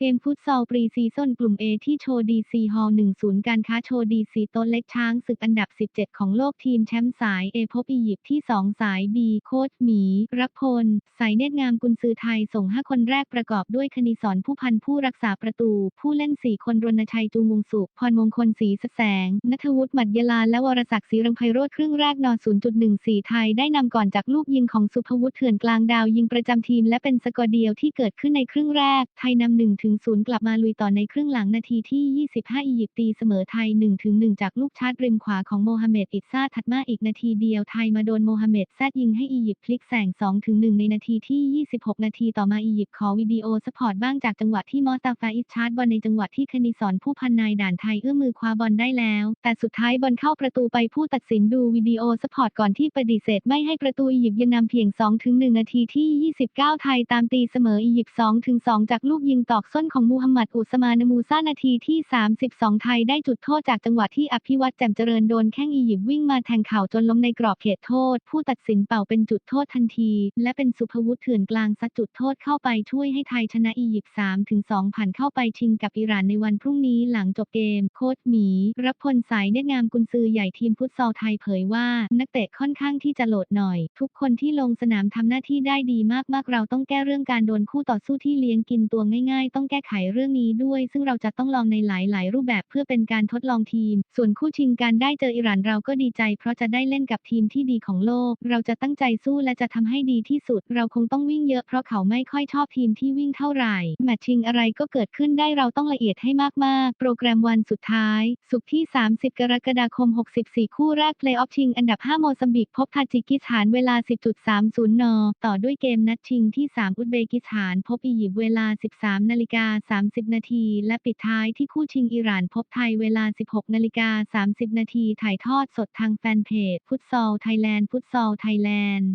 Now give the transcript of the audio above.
เกมฟุตซอลปรีซีซั่นกลุ่ม A ที่โชว์ดีซีฮอล10การค้าโชว์ดีซีโตเล็กช้างศึกอันดับ 17 ของโลกทีมแชมป์สาย A พบอียิปต์ที่ 2 สาย B โค้ชหมี รักพล สายเนตรงามกุนซือไทยส่ง 5 คนแรกประกอบด้วยคณิสรผู้พันผู้รักษาประตู ผู้เล่น 4 คนรณชัยจูงวงสุขพรมงคลศรีแสงนัทวุฒิหมัดยลาและวรศักดิ์ศรีรังไพโรธครึ่งแรกน0.14 ไทยได้นำก่อนจากลูกยิงของสุภวุฒิเถื่อนกลางดาวยิงประจำทีมและเป็นสกอร์เดียวที่เกิดขึ้นในครึ่งแรกไทยนำ1ถึง0กลับมาลุยต่อในครึ่งหลังนาทีที่ 25 อียิปต์ตีเสมอไทย1ถึง1จากลูกชาร์จริมขวาของโมฮัมเหม็ดอิซาถัดมาอีกนาทีเดียวไทยมาโดนโมฮัมเหม็ดแซดยิงให้อียิปต์พลิกแซง2ถึง1ในนาทีที่ 26 นาทีต่อมาอียิปต์ขอวิดีโอสปอร์ตบ้างจากจังหวะที่มอสตาฟาอิชชาร์จบอลในจังหวะที่คณิสรผู้พันนายด่านไทยเอื้อมมือคว้าบอลได้แล้ว แต่สุดท้ายบอลเข้าประตูไปผู้ตัดสินดูวิดีโอสปอร์ตก่อนที่ปฏิเสธไม่ให้ประตูอียิปต์ยังนำเพียง2ถึง1นาทีที่ 29 ไทยตามตีเสมออียิปต์2ถึง2จากลูกยิงตอกส้นของมูฮัมหมัดอุสมานมูซานาทีที่ 32 ไทยได้จุดโทษจากจังหวะที่อภิวัตแจ่มเจริญโดนแข้งอียิปต์วิ่งมาแทงเข่าจนล้มในกรอบเขตโทษ ผู้ตัดสินเป่าเป็นจุดโทษทันที และเป็นสุภวุฒิเถื่อนกลางซัดจุดโทษเข้าไปช่วยให้ไทยชนะอียิปต์3ถึง2ผ่านเข้าไปชิงกับอิหร่านในวันพรุ่งนี้หลังจบเกม โค้ชหมีรับพลสายเนตงามกุนซือใหญ่ทีมฟุตซอลไทยเผยว่า นักเตะค่อนข้างที่จะโหลดหน่อย ทุกคนที่ลงสนามทำหน้าที่ได้ดีมากๆเราต้องแก้เรื่องการโดนคู่ต่อสู้ที่เลี้ยงกินตัวง่าย ๆ ต้องแก้ไขเรื่องนี้ด้วย ซึ่งเราจะต้องลองในหลาย ๆ รูปแบบเพื่อเป็นการทดลองทีม ส่วนคู่ชิงการได้เจออิหร่านเราก็ดีใจ เพราะจะได้เล่นกับทีมที่ดีของโลก เราจะตั้งใจสู้และจะทำให้ดีที่สุด เราคงต้องวิ่งเยอะเพราะเขาไม่ค่อยชอบทีมที่วิ่งเท่าไหร่แมตช์ชิงอะไรก็เกิดขึ้นได้เราต้องละเอียดให้มาก ๆ โปรแกรมวันสุดท้าย สุกที่ 30 กรกฎาคม 64 คู่แรกเพลย์ออฟชิงอันดับ 5 โมซัมบิก พบทาจิกิสถานเวลา 10.30 น ต่อด้วยเกมนัดชิงที่ 3 อุซเบกิสถาน พบอียิปต์เวลา 13นาฬิกกา 30 นาที และปิดท้ายที่คู่ชิงอิหร่านพบไทยเวลา 16 นาฬิกา 30 นาทีถ่ายทอดสดทางแฟนเพจฟุตซอลไทยแลนด์ฟุตซอลไทยแลนด์